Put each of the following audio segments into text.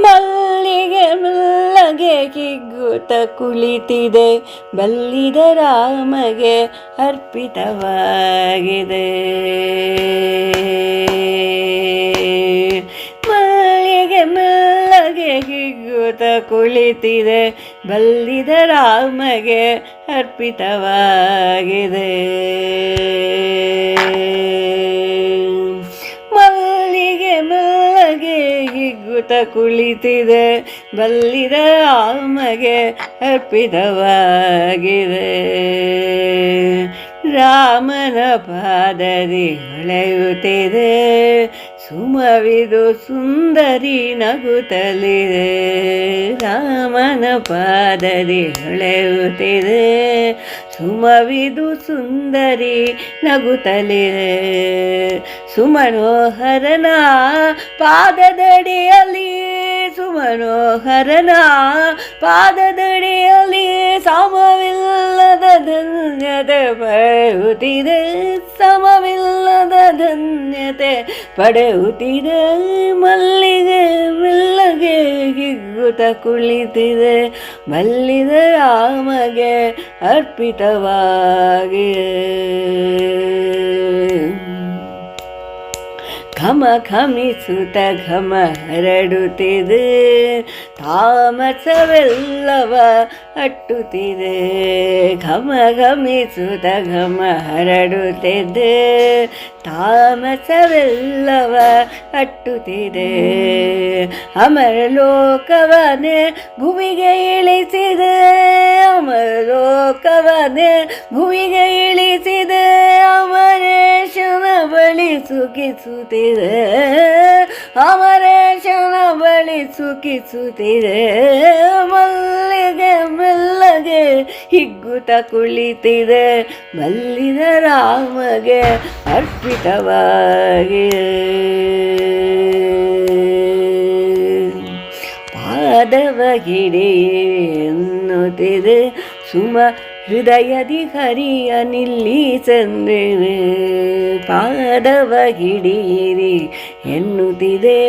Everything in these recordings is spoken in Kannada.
ಮಲ್ಲಿಗೆ ಮಲ್ಲಗೆ ಕಿಗ್ಗುತ ಕುಳಿತಿದೆ. ಬಲ್ಲಿದ ರಾಮಗೆ ಅರ್ಪಿತವಾಗಿದೆ. ಮಲ್ಲಿಗೆ ಮಲ್ಲಗೆ ಕಿಗ್ಗುತ ಕುಳಿತಿದೆ. ಬಲ್ಲಿದ ರಾಮಗೆ ಅರ್ಪಿತವಾಗಿದೆ. ಹಿಗ್ಗುತ್ತ ಕುಳಿತಿದೆ ಬಲ್ಲಿದ ಆಮಗೆ ಅರ್ಪಿತವಾಗಿದೆ. ರಾಮನ ಪಾದದಿ ಹೊಳೆಯುತ್ತಿದೆ ಸುಮವಿದು ಸುಂದರಿ ನಗುತ್ತಲಿದೆ ರಾಮನ ಪಾದದಿ ಹೊಳೆಯುತ್ತಿದೆ. ಸುಮವಿದು ಸುಂದರಿ ನಗುತ್ತಲಿದೆ ಸುಮನೋಹರನ ಪಾದದಡಿಯಲ್ಲಿ ಸುಮನೋಹರನ ಪಾದದಡಿಯಲ್ಲಿ ಸಮವಿಲ್ಲದ ಧನ್ಯತೆ ಪಡೆಯುತ್ತಿದೆ. ಸಮವಿಲ್ಲದ ಧನ್ಯತೆ ಪಡೆಯುತ್ತಿದೆ. ಮಲ್ಲಿಗೆ ಮೆಲ್ಲಗೆ ಹಿಗ್ಗುತ್ತ ಕುಳಿತಿದೆ. ಮಲ್ಲಿದ ರಾಮಗೆ ಅರ್ಪಿತವಾಗಿದೆ. ಘಮ ಘಮಿಸುತ್ತ ಘಮ ಹರಡುತ್ತಿದೆ ತಾಮಸವೆಲ್ಲವ ಅಟ್ಟುತ್ತಿದೆ ಘಮ ಘಮಿಸುತ್ತ ಘಮ ಹರಡುತ್ತಿದೆ ತಾಮಸವೆಲ್ಲವ ಅಟ್ಟುತ್ತಿದೆ ಅಮರ ಲೋಕವನೇ ಭುವಿಗೆ ಇಳಿಸಿದೆ ಅಮರ ಲೋಕವನೇ ಭುವಿಗೆ ಇಳಿಸಿದೆ ಸುಖಿಸುತ್ತಿದೆ. ಅಮರೇಶನ ಬಳಿ ಸುಖಿಸುತ್ತಿದೆ. ಮಲ್ಲಿಗೆ ಮೆಲ್ಲಗೆ ಹಿಗ್ಗುತ ಕುಳಿತಿದೆ. ಮಲ್ಲಿನ ರಾಮಗೆ ಅರ್ಪಿತವಾಗಿ. ಪಾದವ ಹಿಡಿ ಎನ್ನುತ್ತಿದೆ. ಸುಮ ಹೃದಯದಿ ಹರಿಯ ನಿಲ್ಲಿಸಂದಿದೆ ಪಾದವ ಹಿಡಿಯಿರಿ ಎನ್ನುತ್ತಿದೆ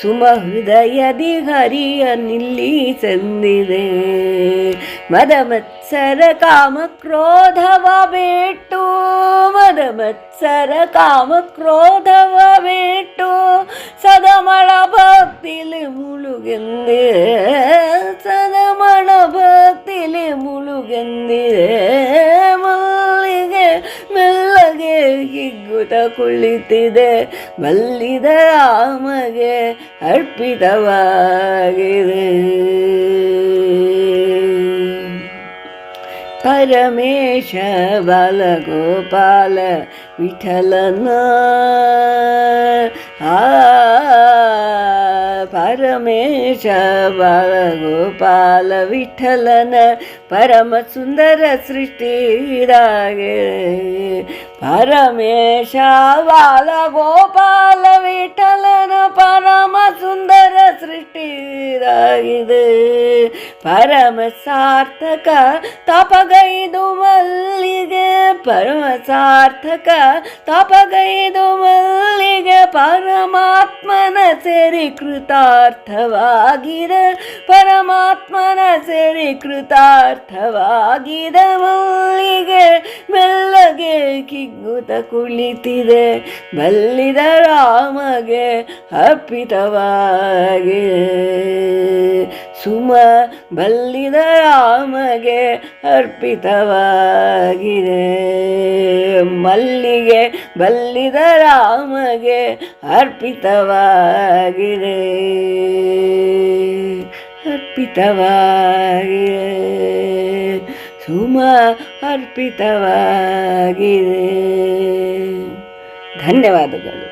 ಸುಮ ಹೃದಯದಿ ಹರಿಯ ನಿಲ್ಲಿಸಂದಿದೆ ಮದ ಮತ್ಸರ ಕಾಮ ಕ್ರೋಧವ ಬಿಟ್ಟು ಮದ ಮತ್ಸರ ಕಾಮ ಕ್ರೋಧವ ಬಿಟ್ಟು ಸದಮಳ ಭಕ್ತಿಲಿ ಮುಳುಗೆಂದೆ ಸದಮಳ ಭಕ್ತಿಲಿ ಕುಳಿತಿದೆ ಬಲ್ಲಿದ ಆಮಗೆ ಅರ್ಪಿತವಾಗಿದೆ. ಪರಮೇಶ ಬಾಲಗೋಪಾಲ ವಿಠಲನ. ಆ, ಪರಮೇಶ ಬಾಲಗೋಪಾಲ ವಿಠಲನ. ಪರಮ ಸುಂದರ ಸೃಷ್ಟಿ ಸೃಷ್ಟಿದಾಗೆ ಪರಮೇಶ ಬಾಲಗೋಪಾಲ ವಿಠಲನ ಪರಮ ಸುಂದರ ಸೃಷ್ಟಿದಾಗಿದೆ ಪರಮ ಸಾರ್ಥಕ ತಪಗೈದು ಮಲ್ಲಿಗೆ ಪರಮ ಸಾರ್ಥಕ ತಪಗೈದು ಮಲ್ಲಿಗೆ ಪರಮಾತ್ಮನ ಸೇರಿ ಕೃತಾರ್ಥವಾಗಿದೆ ಪರಮಾತ್ಮನ ಸೇರಿ ಕೃತಾರ್ಥವಾಗಿದೆ ಮಲ್ಲಿಗೆ, ಮೆಲ್ಲಗೆ ಕಿಗ್ಗುತ ಕುಳಿತಿದೆ. ಬಲ್ಲಿದ ರಾಮಗೆ ಅರ್ಪಿತವಾಗಿ. ಸುಮ ಬಲ್ಲಿದ ರಾಮಗೆ ಅರ್ಪಿತವಾಗಿದೆ. ಮಲ್ಲಿಗೆ ಬಲ್ಲಿದ ರಾಮಗೆ ಅರ್ಪಿತವಾಗಿದೆ. ಅರ್ಪಿತವಾಗಿದೆ ಸುಮ ಅರ್ಪಿತವಾಗಿದೆ. ಧನ್ಯವಾದಗಳು.